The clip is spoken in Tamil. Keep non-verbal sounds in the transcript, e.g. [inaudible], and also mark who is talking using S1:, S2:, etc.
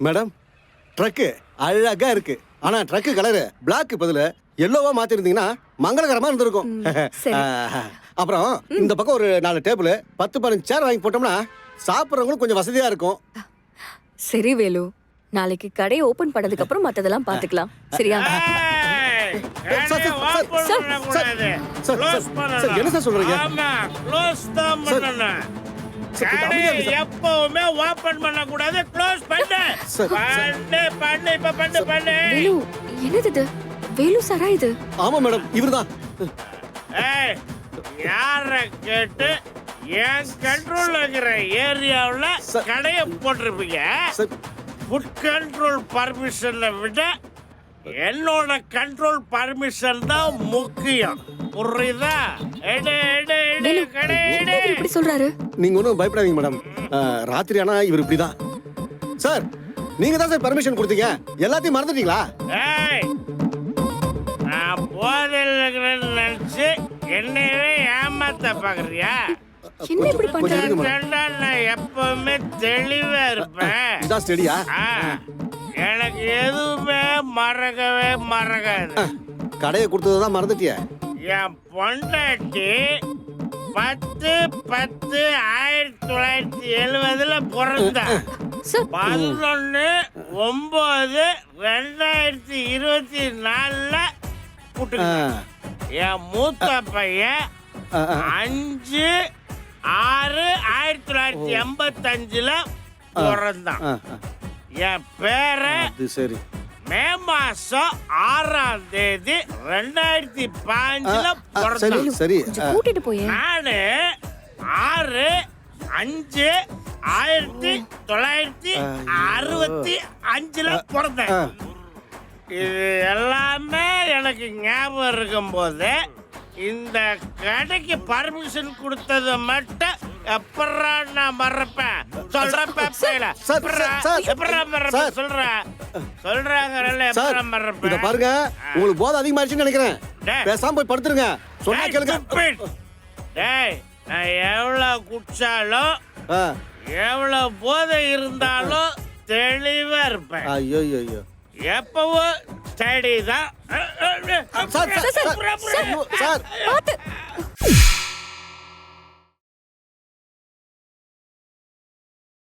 S1: மேடம் ட்ரக்கு அழகா இருக்கு. ஆனா ட்ரக்கு கலரு பிளாக் பதிலு எல்லோவா மாத்திருந்தீங்கன்னா மங்களகரமா இருந்திருக்கும். [laughs] அப்புறம் இந்த பக்கம் ஒரு நாலு டேபிள் பத்து பதினஞ்சு சேர் வாங்கி போட்டோம்னா சாப்பிட்றவங்களும் கொஞ்சம் வசதியா இருக்கும்.
S2: சரி வேலு. நாளைக்கு கடையை ஓபன் பண்ணதுக்கு அப்புறம் மத்ததெல்லாம் பாத்துக்கலாம். சரியா?
S1: என்ன சார் சொல்றீங்க?
S3: எப்பவுமே. Close பண்ணு.
S1: Sir, sir.
S3: பண்ணு, பண்ணு, இப்ப பண்ணு, பண்ணு.
S2: வேலு என்னது இது வேலு சாரா இது
S1: ஆமா மேடம் இவர்தான்
S3: ஏய், யார கேட்டு என் கண்ட்ரோல்ல இருக்கிற ஏரியாவுல. கடையை போட்டிருப்பீங்க ஃபுட் கண்ட்ரோல் பர்மிஷனை விட என்னோட கண்ட்ரோல் பர்மிஷன் தான் முக்கியம் புரியுதா எடு எடு
S2: சொல்றாரு?
S1: நீங்க ஒன்றும் பயப்படாதீங்க மேடம் ராத்திரி ஆனா இவர் இப்படிதான். சார் நீங்க தான் சார் பர்மிஷன் கொடுத்தீங்க. எல்லாத்தையும் மறந்துட்டீங்களா?
S3: ஏய் நான் போதையில் இருக்கிறேன்னு நினைச்சு என்னையவே ஏமாத்த பாக்குறியா?
S2: என்ன இப்படி பண்றாரு?
S3: நான் எப்பவுமே தெளிவா இருப்பேன்?
S1: இதான் ஸ்டெடியா
S3: ஆ, எனக்கு எதுவுமே மறக்கவே மறக்காது.
S1: கடையை கொடுத்ததை தான் மறந்துட்டிய.
S3: என் பொண்டாட்டி பத்து பத்து ஆயிரத்தி தொள்ளாயிரத்தி எழுவதுல பிறந்தா
S2: சார்
S3: பதினொன்னு ஒன்பது ரெண்டாயிரத்தி இருபத்தி நாலுல புட்டு என் மூத்த பையன் அஞ்சு ஆறு ஆயிரத்தி தொள்ளாயிரத்தி எண்பத்தஞ்சுல பிறந்தான். என்
S1: அது சரி.
S3: மே மாசம் ஆறாம் தேதி ரெண்டாயிரத்தி பாஞ்சுல
S1: சரி
S3: பிறந்தான்
S1: சரி.
S2: கொஞ்சம் கூட்டிட்டு போயேன்.
S3: நானு ஆறு அஞ்சு ஆயிரத்தி தொள்ளாயிரத்தி அறுபத்தி அஞ்சுல பிறந்தேன். இது எல்லாமே எனக்கு ஞாபகம் இருக்கும்போது இந்த கடைக்கு பர்மிஷன் கொடுத்தது மட்டும் எப்படா நான் மறப்பேன் எப்பல
S1: சார், சார், சார்,
S3: மறப்பேன்
S1: சார்.
S3: சொல்றேன்?
S1: சார் இத பாருங்க. உங்களுக்கு போதை அதிகமாயிடுச்சுன்னு நினைக்கிறேன். பேசாம போய் படுத்துருங்க. சொன்னா கேளுங்க.
S3: டேய் நான் எவ்வளவு குடிச்சாலும் எவ்வளவு போதை இருந்தாலும் தெளிவா இருப்பேன்.
S1: ஐயோ ஐயோ
S3: எப்பவும் ஸ்டடி தான்.
S1: சார்